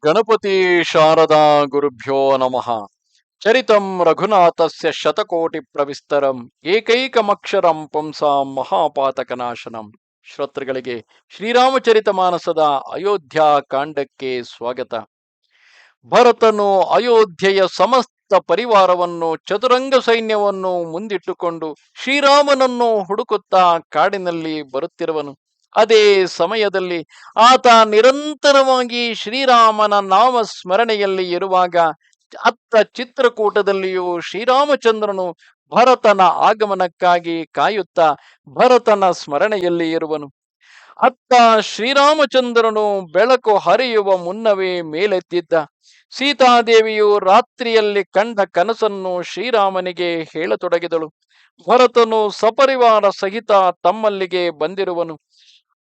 ಗಣಪತಿ ಶಾರದಾ ಗುರುಭ್ಯೋ ನಮಃ. ಚರಿತಂ ರಘುನಾಥಸ್ಯ ಶತಕೋಟಿ ಪ್ರವಿಸ್ತರಂ, ಏಕೈಕಮಕ್ಷರಂ ಪುಂಸಾಂ ಮಹಾಪಾತಕನಾಶನಂ. ಶ್ರೋತೃಗಳಿಗೆ ಶ್ರೀರಾಮಚರಿತ ಮಾನಸದ ಅಯೋಧ್ಯ ಕಾಂಡಕ್ಕೆ ಸ್ವಾಗತ. ಭರತನು ಅಯೋಧ್ಯೆಯ ಸಮಸ್ತ ಪರಿವಾರವನ್ನು ಚತುರಂಗ ಸೈನ್ಯವನ್ನು ಮುಂದಿಟ್ಟುಕೊಂಡು ಶ್ರೀರಾಮನನ್ನು ಹುಡುಕುತ್ತಾ ಕಾಡಿನಲ್ಲಿ ಬರುತ್ತಿರುವನು. ಅದೇ ಸಮಯದಲ್ಲಿ ಆತ ನಿರಂತರವಾಗಿ ಶ್ರೀರಾಮನ ನಾಮ ಸ್ಮರಣೆಯಲ್ಲಿ ಇರುವಾಗ ಅತ್ತ ಚಿತ್ರಕೂಟದಲ್ಲಿಯೂ ಶ್ರೀರಾಮಚಂದ್ರನು ಭರತನ ಆಗಮನಕ್ಕಾಗಿ ಕಾಯುತ್ತಾ ಭರತನ ಸ್ಮರಣೆಯಲ್ಲಿ ಇರುವನು. ಅತ್ತ ಶ್ರೀರಾಮಚಂದ್ರನು ಬೆಳಕು ಹರಿಯುವ ಮುನ್ನವೇ ಮೇಲೆತ್ತಿದ್ದ. ಸೀತಾದೇವಿಯು ರಾತ್ರಿಯಲ್ಲಿ ಕಂಡ ಕನಸನ್ನು ಶ್ರೀರಾಮನಿಗೆ ಹೇಳತೊಡಗಿದಳು. ಭರತನು ಸಪರಿವಾರ ಸಹಿತ ತಮ್ಮಲ್ಲಿಗೆ ಬಂದಿರುವನು.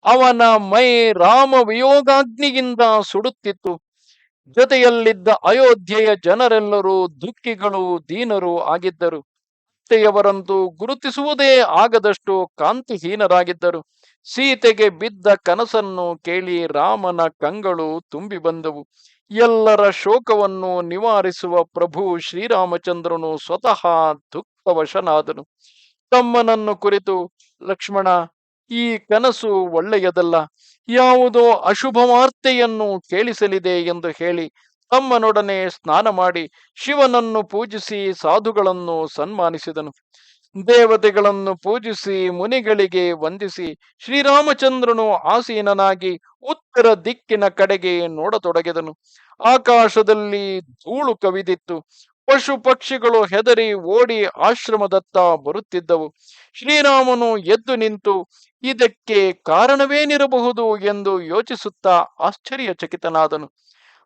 ಅವನ ಮೈ ರಾಮ ವಿಯೋಗಾಗ್ನಿಯಿಂದ ಸುಡುತ್ತಿತ್ತು. ಜೊತೆಯಲ್ಲಿದ್ದ ಅಯೋಧ್ಯೆಯ ಜನರೆಲ್ಲರೂ ದುಃಖಿಗಳು, ದೀನರು ಆಗಿದ್ದರು. ಅತ್ತೆಯವರಂತೂ ಗುರುತಿಸುವುದೇ ಆಗದಷ್ಟು ಕಾಂತಿಹೀನರಾಗಿದ್ದರು. ಸೀತೆಗೆ ಬಿದ್ದ ಕನಸನ್ನು ಕೇಳಿ ರಾಮನ ಕಂಗಳು ತುಂಬಿ ಬಂದವು. ಎಲ್ಲರ ಶೋಕವನ್ನು ನಿವಾರಿಸುವ ಪ್ರಭು ಶ್ರೀರಾಮಚಂದ್ರನು ಸ್ವತಃ ದುಃಖವಶನಾದನು. ತಮ್ಮನನ್ನು ಕುರಿತು, ಲಕ್ಷ್ಮಣ ಈ ಕನಸು ಒಳ್ಳೆಯದಲ್ಲ. ಯಾವುದೋ ಅಶುಭ ವಾರ್ತೆಯನ್ನು ಕೇಳಿಸಲಿದೆ ಎಂದು ಹೇಳಿ ತಮ್ಮನೊಡನೆ ಸ್ನಾನ ಮಾಡಿ ಶಿವನನ್ನು ಪೂಜಿಸಿ ಸಾಧುಗಳನ್ನು ಸನ್ಮಾನಿಸಿದನು. ದೇವತೆಗಳನ್ನು ಪೂಜಿಸಿ ಮುನಿಗಳಿಗೆ ವಂದಿಸಿ ಶ್ರೀರಾಮಚಂದ್ರನು ಆಸೀನನಾಗಿ ಉತ್ತರ ದಿಕ್ಕಿನ ಕಡೆಗೆ ನೋಡತೊಡಗಿದನು. ಆಕಾಶದಲ್ಲಿ ಧೂಳು ಕವಿದಿತ್ತು. ಪಶು ಪಕ್ಷಿಗಳು ಹೆದರಿ ಓಡಿ ಆಶ್ರಮದತ್ತ ಬರುತ್ತಿದ್ದವು. ಶ್ರೀರಾಮನು ಎದ್ದು ನಿಂತು, ಇದಕ್ಕೆ ಕಾರಣವೇನಿರಬಹುದು ಎಂದು ಯೋಚಿಸುತ್ತಾ ಆಶ್ಚರ್ಯಚಕಿತನಾದನು.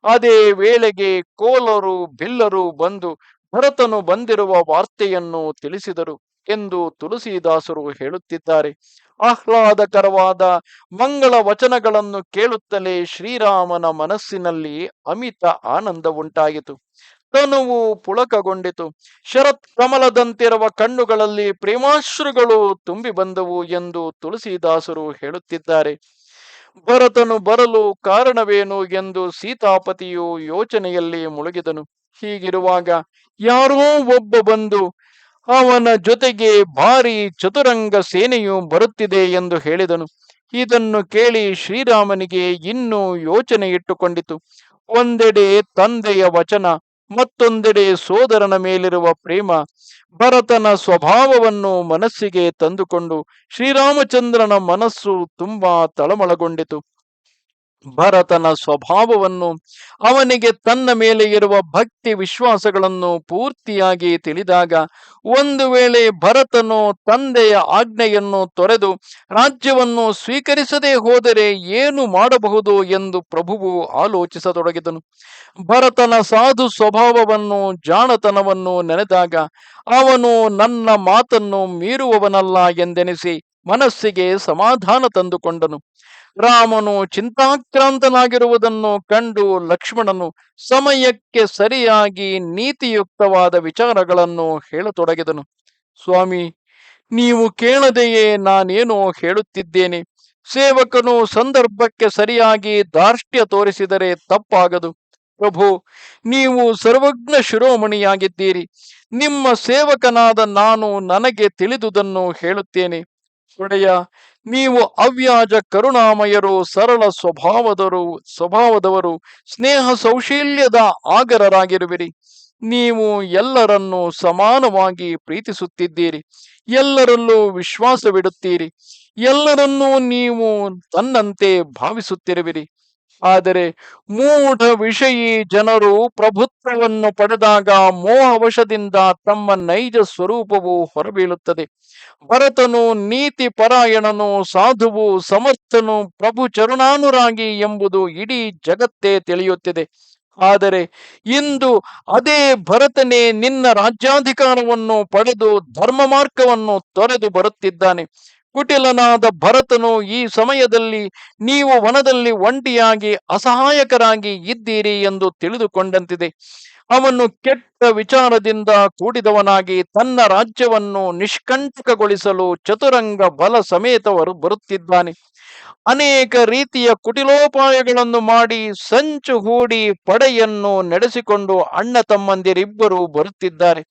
ಅದೇ ವೇಳೆಗೆ ಕೋಲರು, ಬಿಲ್ಲರು ಬಂದು ಭರತನು ಬಂದಿರುವ ವಾರ್ತೆಯನ್ನು ತಿಳಿಸಿದರು ಎಂದು ತುಳಸಿದಾಸರು ಹೇಳುತ್ತಿದ್ದಾರೆ. ಆಹ್ಲಾದಕರವಾದ ಮಂಗಳ ವಚನಗಳನ್ನು ಕೇಳುತ್ತಲೇ ಶ್ರೀರಾಮನ ಮನಸ್ಸಿನಲ್ಲಿ ಅಮಿತ ಆನಂದ ಉಂಟಾಯಿತು ತನುವು ಪುಳಕಗೊಂಡಿತು. ಶರತ್ ಕಮಲದಂತಿರುವ ಕಣ್ಣುಗಳಲ್ಲಿ ಪ್ರೇಮಾಶ್ರುಗಳು ತುಂಬಿ ಬಂದವು ಎಂದು ತುಳಸಿದಾಸರು ಹೇಳುತ್ತಿದ್ದಾರೆ. ಭರತನು ಬರಲು ಕಾರಣವೇನು ಎಂದು ಸೀತಾಪತಿಯು ಯೋಚನೆಯಲ್ಲಿ ಮುಳುಗಿದನು. ಹೀಗಿರುವಾಗ ಯಾರೋ ಒಬ್ಬ ಬಂದು, ಅವನ ಜೊತೆಗೆ ಭಾರಿ ಚತುರಂಗ ಸೇನೆಯು ಬರುತ್ತಿದೆ ಎಂದು ಹೇಳಿದನು. ಇದನ್ನು ಕೇಳಿ ಶ್ರೀರಾಮನಿಗೆ ಇನ್ನೂ ಯೋಚನೆ ಇಟ್ಟುಕೊಂಡಿತು. ಒಂದೆಡೆ ತಂದೆಯ ವಚನ ಮತ್ತೊಂದೆಡೆ ಸೋದರನ ಮೇಲಿರುವ ಪ್ರೇಮ ಭರತನ ಸ್ವಭಾವವನ್ನು ಮನಸ್ಸಿಗೆ ತಂದುಕೊಂಡು ಶ್ರೀರಾಮಚಂದ್ರನ ಮನಸ್ಸು ತುಂಬಾ ತಳಮಳಗೊಂಡಿತು. ಭರತನ ಸ್ವಭಾವವನ್ನು, ಅವನಿಗೆ ತನ್ನ ಮೇಲೆ ಇರುವ ಭಕ್ತಿ ವಿಶ್ವಾಸಗಳನ್ನು ಪೂರ್ತಿಯಾಗಿ ತಿಳಿದಾಗ, ಒಂದು ವೇಳೆ ಭರತನು ತಂದೆಯ ಆಜ್ಞೆಯನ್ನು ತೊರೆದು ರಾಜ್ಯವನ್ನು ಸ್ವೀಕರಿಸದೆ ಹೋದರೆ ಏನು ಮಾಡಬಹುದು ಎಂದು ಪ್ರಭುವು ಆಲೋಚಿಸತೊಡಗಿದನು. ಭರತನ ಸಾಧು ಸ್ವಭಾವವನ್ನು, ಜಾಣತನವನ್ನು ನೆನೆದಾಗ, ಅವನು ನನ್ನ ಮಾತನ್ನು ಮೀರುವವನಲ್ಲ ಎಂದೆನಿಸಿ ಮನಸ್ಸಿಗೆ ಸಮಾಧಾನ ತಂದುಕೊಂಡನು. ರಾಮನು ಚಿಂತಾಕ್ರಾಂತನಾಗಿರುವುದನ್ನು ಕಂಡು ಲಕ್ಷ್ಮಣನು ಸಮಯಕ್ಕೆ ಸರಿಯಾಗಿ ನೀತಿಯುಕ್ತವಾದ ವಿಚಾರಗಳನ್ನು ಹೇಳತೊಡಗಿದನು. ಸ್ವಾಮಿ, ನೀವು ಕೇಳದೆಯೇ ನಾನೇನೋ ಹೇಳುತ್ತಿದ್ದೇನೆ. ಸೇವಕನು ಸಂದರ್ಭಕ್ಕೆ ಸರಿಯಾಗಿ ದಾರ್ಷ್ಟ್ಯ ತೋರಿಸಿದರೆ ತಪ್ಪಾಗದು. ಪ್ರಭು, ನೀವು ಸರ್ವಜ್ಞ ಶಿರೋಮಣಿಯಾಗಿದ್ದೀರಿ. ನಿಮ್ಮ ಸೇವಕನಾದ ನಾನು ನನಗೆ ತಿಳಿದುದನ್ನು ಹೇಳುತ್ತೇನೆ. ಒಡೆಯ, ನೀವು ಅವ್ಯಾಜ ಕರುಣಾಮಯರು, ಸರಳ ಸ್ವಭಾವದರು, ಸ್ವಭಾವದವರು ಸ್ನೇಹ ಸೌಶೀಲ್ಯದ ಆಗರರಾಗಿರುವಿರಿ. ನೀವು ಎಲ್ಲರನ್ನು ಸಮಾನವಾಗಿ ಪ್ರೀತಿಸುತ್ತಿದ್ದೀರಿ. ಎಲ್ಲರಲ್ಲೂ ವಿಶ್ವಾಸವಿಡುತ್ತೀರಿ. ಎಲ್ಲರನ್ನೂ ನೀವು ತನ್ನಂತೆ ಭಾವಿಸುತ್ತಿರುವಿರಿ. ಆದರೆ ಮೂಢ ವಿಷಯಿ ಜನರು ಪ್ರಭುತ್ವವನ್ನು ಪಡೆದಾಗ ಮೋಹವಶದಿಂದ ತಮ್ಮ ನೈಜ ಸ್ವರೂಪವು ಹೊರಬೀಳುತ್ತದೆ. ಭರತನು ನೀತಿ ಪರಾಯಣನು ಸಾಧುವು ಸಮರ್ಥನು, ಪ್ರಭು ಚರುಣಾನುರಾಗಿ ಎಂಬುದು ಇಡೀ ಜಗತ್ತೇ ತಿಳಿಯುತ್ತಿದೆ. ಆದರೆ ಇಂದು ಅದೇ ಭರತನೇ ನಿನ್ನ ರಾಜ್ಯಾಧಿಕಾರವನ್ನು ಪಡೆದು ಧರ್ಮ ಮಾರ್ಗವನ್ನು ತೊರೆದು ಬರುತ್ತಿದ್ದಾನೆ. ಕುಟಿಲನಾದ ಭರತನು ಈ ಸಮಯದಲ್ಲಿ ನೀವು ವನದಲ್ಲಿ ಒಂಟಿಯಾಗಿ ಅಸಹಾಯಕರಾಗಿ ಇದ್ದೀರಿ ಎಂದು ತಿಳಿದುಕೊಂಡಂತಿದೆ. ಅವನು ಕೆಟ್ಟ ವಿಚಾರದಿಂದ ಕೂಡಿದವನಾಗಿ ತನ್ನ ರಾಜ್ಯವನ್ನು ನಿಷ್ಕಂಟಕಗೊಳಿಸಲು ಚತುರಂಗ ಬಲ ಸಮೇತವರು ಬರುತ್ತಿದ್ದಾನೆ. ಅನೇಕ ರೀತಿಯ ಕುಟಿಲೋಪಾಯಗಳನ್ನು ಮಾಡಿ ಸಂಚು ಹೂಡಿ ಪಡೆಯನ್ನು ನಡೆಸಿಕೊಂಡು ಅಣ್ಣ ತಮ್ಮಂದಿರಿಬ್ಬರು ಬರುತ್ತಿದ್ದಾರೆ.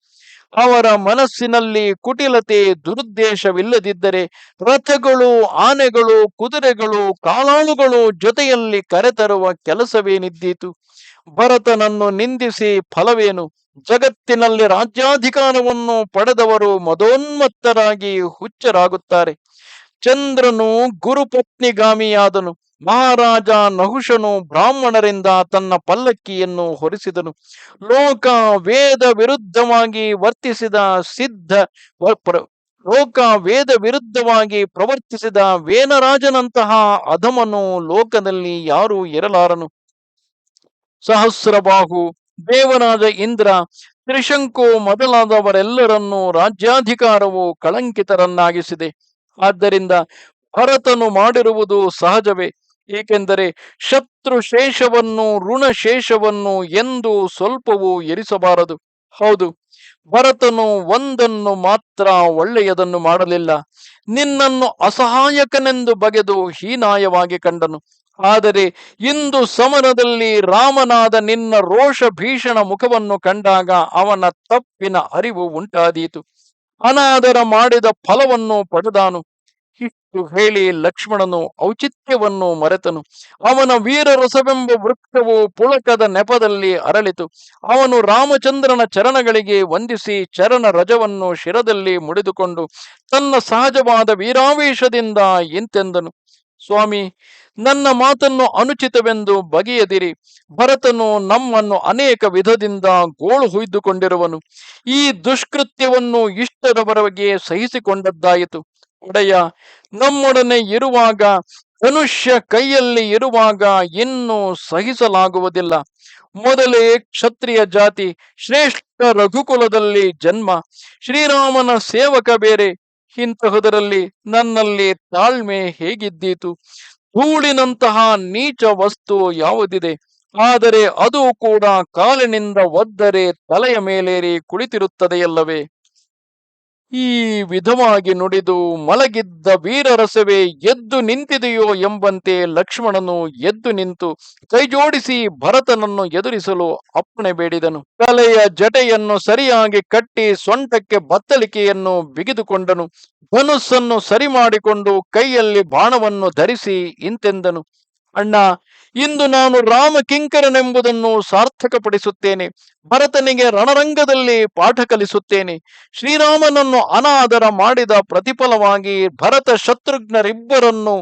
ಅವರ ಮನಸ್ಸಿನಲ್ಲಿ ಕುಟಿಲತೆ, ದುರುದ್ದೇಶವಿಲ್ಲದಿದ್ದರೆ ರಥಗಳು ಆನೆಗಳು, ಕುದುರೆಗಳು ಕಾಲಾಳುಗಳು ಜೊತೆಯಲ್ಲಿ ಕರೆತರುವ ಕೆಲಸವೇನಿದ್ದೀತು? ಭರತನನ್ನು ನಿಂದಿಸಿ ಫಲವೇನು? ಜಗತ್ತಿನಲ್ಲಿ ರಾಜ್ಯಾಧಿಕಾರವನ್ನು ಪಡೆದವರು ಮದೋನ್ಮತ್ತರಾಗಿ ಹುಚ್ಚರಾಗುತ್ತಾರೆ. ಚಂದ್ರನು ಗುರುಪತ್ನಿಗಾಮಿಯಾದನು. ಮಹಾರಾಜ ನಹುಷನು ಬ್ರಾಹ್ಮಣರಿಂದ ತನ್ನ ಪಲ್ಲಕ್ಕಿಯನ್ನು ಹೊರಿಸಿದನು. ಲೋಕ ವೇದ ವಿರುದ್ಧವಾಗಿ ವರ್ತಿಸಿದ ಸಿದ್ಧ ಲೋಕ ವೇದ ವಿರುದ್ಧವಾಗಿ ಪ್ರವರ್ತಿಸಿದ ವೇನರಾಜನಂತಹ ಅಧಮನು ಲೋಕದಲ್ಲಿ ಯಾರೂ ಇರಲಾರನು. ಸಹಸ್ರಬಾಹು, ದೇವರಾಜ ಇಂದ್ರ, ತ್ರಿಶಂಕು ಮೊದಲಾದವರೆಲ್ಲರನ್ನೂ ರಾಜ್ಯಾಧಿಕಾರವು ಕಳಂಕಿತರನ್ನಾಗಿಸಿದೆ. ಆದ್ದರಿಂದ ಭರತನು ಮಾಡಿರುವುದು ಸಹಜವೇ. ಏಕೆಂದರೆ ಶತ್ರು ಶೇಷವನ್ನು, ಋಣ ಶೇಷವನ್ನು ಎಂದು ಸ್ವಲ್ಪವೂ ಎರಿಸಬಾರದು. ಹೌದು, ಭರತನು ಒಂದನ್ನು ಮಾತ್ರ ಒಳ್ಳೆಯದನ್ನು ಮಾಡಲಿಲ್ಲ. ನಿನ್ನನ್ನು ಅಸಹಾಯಕನೆಂದು ಬಗೆದು ಹೀನಾಯವಾಗಿ ಕಂಡನು. ಆದರೆ ಇಂದು ಸಮರದಲ್ಲಿ ರಾಮನಾದ ನಿನ್ನ ರೋಷ ಭೀಷಣ ಮುಖವನ್ನು ಕಂಡಾಗ ಅವನ ತಪ್ಪಿನ ಅರಿವು ಉಂಟಾದೀತು. ಅನಾದರ ಮಾಡಿದ ಫಲವನ್ನು ಪಡೆದಾನು. ಹೇಳಿ ಲಕ್ಷ್ಮಣನು ಔಚಿತ್ಯವನ್ನು ಮರೆತನು. ಅವನ ವೀರರಸವೆಂಬ ವೃಕ್ಷವು ಪುಳಕದ ನೆಪದಲ್ಲಿ ಅರಳಿತು. ಅವನು ರಾಮಚಂದ್ರನ ಚರಣಗಳಿಗೆ ವಂದಿಸಿ ಚರಣ ರಜವನ್ನು ಶಿರದಲ್ಲಿ ಮುಡಿದುಕೊಂಡು ತನ್ನ ಸಹಜವಾದ ವೀರಾವೇಶದಿಂದ ಇಂತೆಂದನು. ಸ್ವಾಮಿ, ನನ್ನ ಮಾತನ್ನು ಅನುಚಿತವೆಂದು ಬಗೆಯದಿರಿ. ಭರತನು ನಮ್ಮನ್ನು ಅನೇಕ ವಿಧದಿಂದ ಗೋಳು ಹುಯ್ದುಕೊಂಡಿರುವನು. ಈ ದುಷ್ಕೃತ್ಯವನ್ನು ಇಷ್ಟರವರೆಗೆ ಸಹಿಸಿಕೊಂಡದ್ದಾಯಿತು. ಒಡೆಯ, ನಮ್ಮೊಡನೆ ಇರುವಾಗ, ಮನುಷ್ಯ ಕೈಯಲ್ಲಿ ಇರುವಾಗ ಇನ್ನೂ ಸಹಿಸಲಾಗುವುದಿಲ್ಲ. ಮೊದಲೇ ಕ್ಷತ್ರಿಯ ಜಾತಿ, ಶ್ರೇಷ್ಠ ರಘುಕುಲದಲ್ಲಿ ಜನ್ಮ. ಶ್ರೀರಾಮನ ಸೇವಕ ಬೇರೆ. ಇಂತಹುದರಲ್ಲಿ ನನ್ನಲ್ಲಿ ತಾಳ್ಮೆ ಹೇಗಿದ್ದೀತು? ಧೂಳಿನಂತಹ ನೀಚ ವಸ್ತು ಯಾವುದಿದೆ? ಆದರೆ ಅದು ಕೂಡ ಕಾಲಿನಿಂದ ಒದ್ದರೆ ತಲೆಯ ಮೇಲೇರಿ ಕುಳಿತಿರುತ್ತದೆಯಲ್ಲವೇ? ಈ ವಿಧವಾಗಿ ನುಡಿದು ಮಲಗಿದ್ದ ವೀರರಸವೇ ಎದ್ದು ನಿಂತಿದೆಯೋ ಎಂಬಂತೆ ಲಕ್ಷ್ಮಣನು ಎದ್ದು ನಿಂತು ಕೈಜೋಡಿಸಿ ಭರತನನ್ನು ಎದುರಿಸಲು ಅಪ್ಪಣೆ ಬೇಡಿದನು. ಕಲೆಯ ಜಟೆಯನ್ನು ಸರಿಯಾಗಿ ಕಟ್ಟಿ ಸೊಂಟಕ್ಕೆ ಬತ್ತಲಿಕೆಯನ್ನು ಬಿಗಿದುಕೊಂಡನು. ಧನುಸ್ಸನ್ನು ಸರಿ ಮಾಡಿಕೊಂಡು ಕೈಯಲ್ಲಿ ಬಾಣವನ್ನು ಧರಿಸಿ ಇಂತೆಂದನು. ಅಣ್ಣ, ಇಂದು ನಾನು ರಾಮ ಕಿಂಕರನೆಂಬುದನ್ನು ಸಾರ್ಥಕಪಡಿಸುತ್ತೇನೆ. ಭರತನಿಗೆ ರಣರಂಗದಲ್ಲಿ ಪಾಠ ಕಲಿಸುತ್ತೇನೆ. ಶ್ರೀರಾಮನನ್ನು ಅನಾದರ ಮಾಡಿದ ಪ್ರತಿಫಲವಾಗಿ ಭರತ ಶತ್ರುಘ್ನರಿಬ್ಬರನ್ನು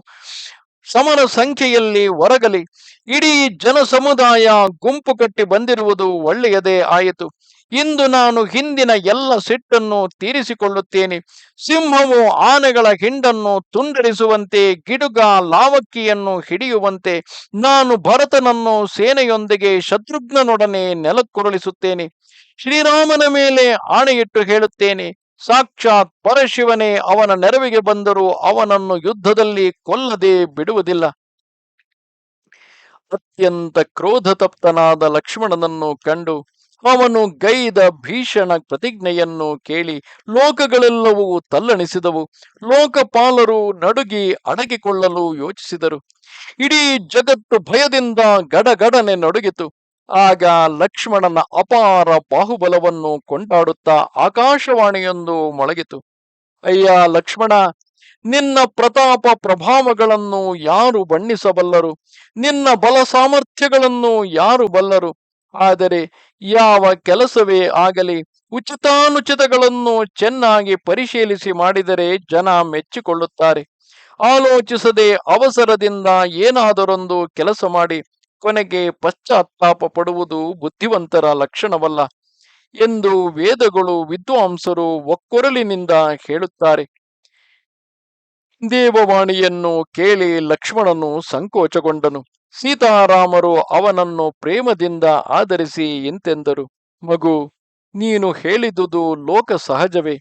ಸಮರ ಸಂಖ್ಯೆಯಲ್ಲಿ ಹೊರಗಲಿ ಇಡೀ ಜನ ಸಮುದಾಯ ಗುಂಪು ಕಟ್ಟಿ ಬಂದಿರುವುದು ಒಳ್ಳೆಯದೇ ಆಯಿತು. ಇಂದು ನಾನು ಹಿಂದಿನ ಎಲ್ಲ ಸಿಟ್ಟನ್ನು ತೀರಿಸಿಕೊಳ್ಳುತ್ತೇನೆ. ಸಿಂಹವು ಆನೆಗಳ ಹಿಂಡನ್ನು ತುಂಡರಿಸುವಂತೆ, ಗಿಡುಗ ಲಾವಕ್ಕಿಯನ್ನು ಹಿಡಿಯುವಂತೆ, ನಾನು ಭರತನನ್ನು ಸೇನೆಯೊಂದಿಗೆ ಶತ್ರುಘ್ನನೊಡನೆ ನೆಲಕ್ಕುರುಳಿಸುತ್ತೇನೆ. ಶ್ರೀರಾಮನ ಮೇಲೆ ಆಣೆಯಿಟ್ಟು ಹೇಳುತ್ತೇನೆ, ಸಾಕ್ಷಾತ್ ಪರಶಿವನೇ ಅವನ ನೆರವಿಗೆ ಬಂದರೂ ಅವನನ್ನು ಯುದ್ಧದಲ್ಲಿ ಕೊಲ್ಲದೆ ಬಿಡುವುದಿಲ್ಲ. ಅತ್ಯಂತ ಕ್ರೋಧತಪ್ತನಾದ ಲಕ್ಷ್ಮಣನನ್ನು ಕಂಡು ಅವನು ಗೈದ ಭೀಷಣ ಪ್ರತಿಜ್ಞೆಯನ್ನು ಕೇಳಿ ಲೋಕಗಳೆಲ್ಲವೂ ತಲ್ಲಣಿಸಿದವು. ಲೋಕಪಾಲರು ನಡುಗಿ ಅಡಗಿಕೊಳ್ಳಲು ಯೋಚಿಸಿದರು. ಇಡೀ ಜಗತ್ತು ಭಯದಿಂದ ಗಡಗಡನೆ ನಡುಗಿತು. ಆಗ ಲಕ್ಷ್ಮಣನ ಅಪಾರ ಬಾಹುಬಲವನ್ನು ಕೊಂಡಾಡುತ್ತಾ ಆಕಾಶವಾಣಿಯೊಂದು ಮೊಳಗಿತು. ಅಯ್ಯ ಲಕ್ಷ್ಮಣ, ನಿನ್ನ ಪ್ರತಾಪ ಪ್ರಭಾವಗಳನ್ನು ಯಾರು ಬಣ್ಣಿಸಬಲ್ಲರು? ನಿನ್ನ ಬಲ ಸಾಮರ್ಥ್ಯಗಳನ್ನು ಯಾರು ಬಲ್ಲರು? ಆದರೆ ಯಾವ ಕೆಲಸವೇ ಆಗಲಿ, ಉಚಿತಾನುಚಿತಗಳನ್ನು ಚೆನ್ನಾಗಿ ಪರಿಶೀಲಿಸಿ ಮಾಡಿದರೆ ಜನ ಮೆಚ್ಚಿಕೊಳ್ಳುತ್ತಾರೆ. ಆಲೋಚಿಸದೆ ಅವಸರದಿಂದ ಏನಾದರೊಂದು ಕೆಲಸ ಮಾಡಿ ಕೊನೆಗೆ ಪಶ್ಚಾತ್ತಾಪ ಪಡುವುದು ಬುದ್ಧಿವಂತರ ಲಕ್ಷಣವಲ್ಲ ಎಂದು ವೇದಗಳು ವಿದ್ವಾಂಸರು ಒಕ್ಕೊರಲಿನಿಂದ ಹೇಳುತ್ತಾರೆ. ದೇವವಾಣಿಯನ್ನು ಕೇಳಿ ಲಕ್ಷ್ಮಣನು ಸಂಕೋಚಗೊಂಡನು. ಸೀತಾರಾಮರು ಅವನನ್ನು ಪ್ರೇಮದಿಂದ ಆಧರಿಸಿ ಇಂತೆಂದರು ಮಗು, ನೀನು ಹೇಳಿದುದು ಲೋಕ ಸಹಜವೇ.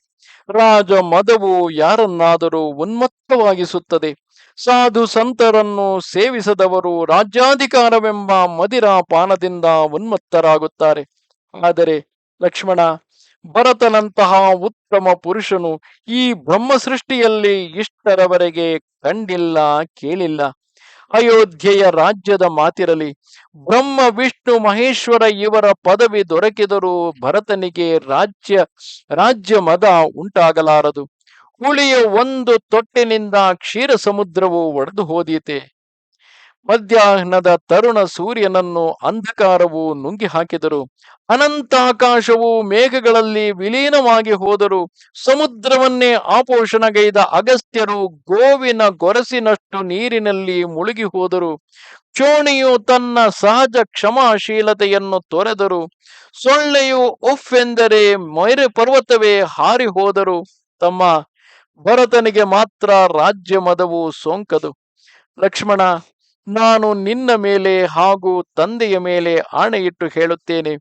ರಾಜ ಮದವು ಯಾರನ್ನಾದರೂ ಉನ್ಮತ್ತವಾಗಿಸುತ್ತದೆ. ಸಾಧು ಸಂತರನ್ನು ಸೇವಿಸದವರು ರಾಜ್ಯಾಧಿಕಾರವೆಂಬ ಮದಿರಾ ಪಾನದಿಂದ ಉನ್ಮತ್ತರಾಗುತ್ತಾರೆ. ಆದರೆ ಲಕ್ಷ್ಮಣ, ಭರತನಂತಹ ಉತ್ತಮ ಪುರುಷನು ಈ ಬ್ರಹ್ಮ ಸೃಷ್ಟಿಯಲ್ಲಿ ಇಷ್ಟರವರೆಗೆ ಕಂಡಿಲ್ಲ, ಕೇಳಿಲ್ಲ. ಅಯೋಧ್ಯೆಯ ರಾಜ್ಯದ ಮಾತಿರಲಿ, ಬ್ರಹ್ಮ, ವಿಷ್ಣು, ಮಹೇಶ್ವರ ಇವರ ಪದವಿ ದೊರಕಿದರೂ ಭರತನಿಗೆ ರಾಜ್ಯ ರಾಜ್ಯ ಮದ ಉಂಟಾಗಲಾರದು. ಹುಳಿಯ ಒಂದು ತೊಟ್ಟಿನಿಂದ ಕ್ಷೀರ ಸಮುದ್ರವು ಒಡೆದು ಹೋದೀತೆ. ಮಧ್ಯಾಹ್ನದ ತರುಣ ಸೂರ್ಯನನ್ನು ಅಂಧಕಾರವು ನುಂಗಿ ಹಾಕಿದರು ಅನಂತಾಕಾಶವು ಮೇಘಗಳಲ್ಲಿ ವಿಲೀನವಾಗಿ ಹೋದರು. ಸಮುದ್ರವನ್ನೇ ಆಪೋಷಣಗೈದ ಅಗಸ್ತ್ಯರು ಗೋವಿನ ಗೊರಸಿನಷ್ಟು ನೀರಿನಲ್ಲಿ ಮುಳುಗಿ ಹೋದರು. ಚೋಣಿಯು ತನ್ನ ಸಹಜ ಕ್ಷಮಾಶೀಲತೆಯನ್ನು ತೊರೆದರು. ಸೊಳ್ಳೆಯು ಉಫ್ ಮೈರೆ ಮೊರೆ ಪರ್ವತವೇ ಹಾರಿ ಹೋದರು. ತಮ್ಮ ಭರತನಿಗೆ ಮಾತ್ರ ರಾಜ್ಯ ಮದವು ಸೋಂಕದು. ಲಕ್ಷ್ಮಣ ನಾನು ನಿನ್ನ ಮೇಲೆ ಹಾಗೂ ತಂದೆಯ ಮೇಲೆ ಆಣೆಯಿಟ್ಟು ಹೇಳುತ್ತೇನೆ.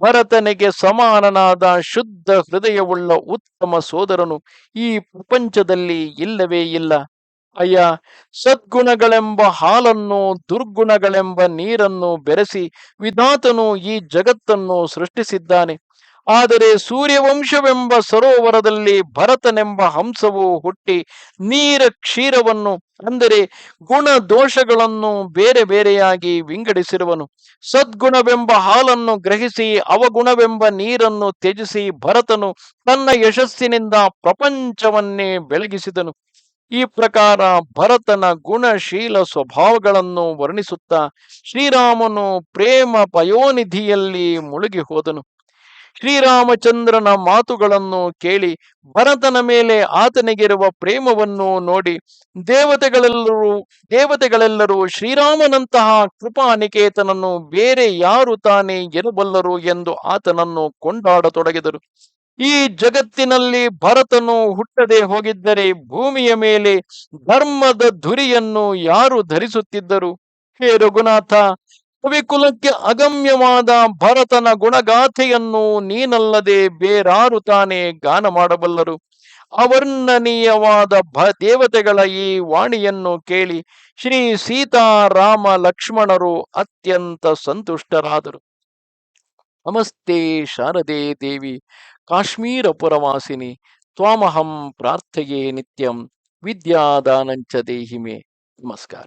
ಭರತನಿಗೆ ಸಮಾನನಾದ ಶುದ್ಧ ಹೃದಯವುಳ್ಳ ಉತ್ತಮ ಸೋದರನು ಈ ಪ್ರಪಂಚದಲ್ಲಿ ಇಲ್ಲವೇ ಇಲ್ಲ. ಅಯ್ಯ, ಸದ್ಗುಣಗಳೆಂಬ ಹಾಲನ್ನು, ದುರ್ಗುಣಗಳೆಂಬ ನೀರನ್ನು ಬೆರೆಸಿ ವಿಧಾತನು ಈ ಜಗತ್ತನ್ನು ಸೃಷ್ಟಿಸಿದ್ದಾನೆ. ಆದರೆ ಸೂರ್ಯವಂಶವೆಂಬ ಸರೋವರದಲ್ಲಿ ಭರತನೆಂಬ ಹಂಸವು ಹುಟ್ಟಿ ನೀರ ಕ್ಷೀರವನ್ನು ಅಂದರೆ ಗುಣ ದೋಷಗಳನ್ನು ಬೇರೆ ಬೇರೆಯಾಗಿ ವಿಂಗಡಿಸಿರುವನು. ಸದ್ಗುಣವೆಂಬ ಹಾಲನ್ನು ಗ್ರಹಿಸಿ ಅವಗುಣವೆಂಬ ನೀರನ್ನು ತ್ಯಜಿಸಿ ಭರತನು ತನ್ನ ಯಶಸ್ಸಿನಿಂದ ಪ್ರಪಂಚವನ್ನೇ ಬೆಳಗಿಸಿದನು. ಈ ಪ್ರಕಾರ ಭರತನ ಗುಣಶೀಲ ಸ್ವಭಾವಗಳನ್ನು ವರ್ಣಿಸುತ್ತಾ ಶ್ರೀರಾಮನು ಪ್ರೇಮ ಪಯೋನಿಧಿಯಲ್ಲಿ ಮುಳುಗಿ ಹೋದನು ಶ್ರೀರಾಮಚಂದ್ರನ ಮಾತುಗಳನ್ನು ಕೇಳಿ ಭರತನ ಮೇಲೆ ಆತನಿಗಿರುವ ಪ್ರೇಮವನ್ನು ನೋಡಿ ದೇವತೆಗಳೆಲ್ಲರೂ ದೇವತೆಗಳೆಲ್ಲರೂ ಶ್ರೀರಾಮನಂತಹ ಕೃಪಾನಿಕೇತನನ್ನು ಬೇರೆ ಯಾರು ತಾನೇ ಎನ್ನಬಲ್ಲರು ಎಂದು ಆತನನ್ನು ಕೊಂಡಾಡತೊಡಗಿದರು. ಈ ಜಗತ್ತಿನಲ್ಲಿ ಭರತನು ಹುಟ್ಟದೆ ಹೋಗಿದ್ದರೆ ಭೂಮಿಯ ಮೇಲೆ ಧರ್ಮದ ಧುರಿಯನ್ನು ಯಾರು ಧರಿಸುತ್ತಿದ್ದರು? ಹೇ ರಘುನಾಥ ಕವಿಕುಲಕ್ಕೆ ಅಗಮ್ಯವಾದ ಭರತನ ಗುಣಗಾಥೆಯನ್ನು ನೀನಲ್ಲದೆ ಬೇರಾರು ತಾನೇ ಗಾನ ಮಾಡಬಲ್ಲರು. ಅವರ್ಣನೀಯವಾದ ಭ ದೇವತೆಗಳ ಈ ವಾಣಿಯನ್ನು ಕೇಳಿ ಶ್ರೀ ಸೀತಾರಾಮ ಲಕ್ಷ್ಮಣರು ಅತ್ಯಂತ ಸಂತುಷ್ಟರಾದರು. ನಮಸ್ತೆ ಶಾರದೆ ದೇವಿ ಕಾಶ್ಮೀರ ಪುರವಾಸಿನಿ ತ್ವಾಮಹಂ ಪ್ರಾರ್ಥೆಯೇ ನಿತ್ಯಂ, ವಿದ್ಯಾದಾನಂಚ ದೇಹಿಮೆ. ನಮಸ್ಕಾರ.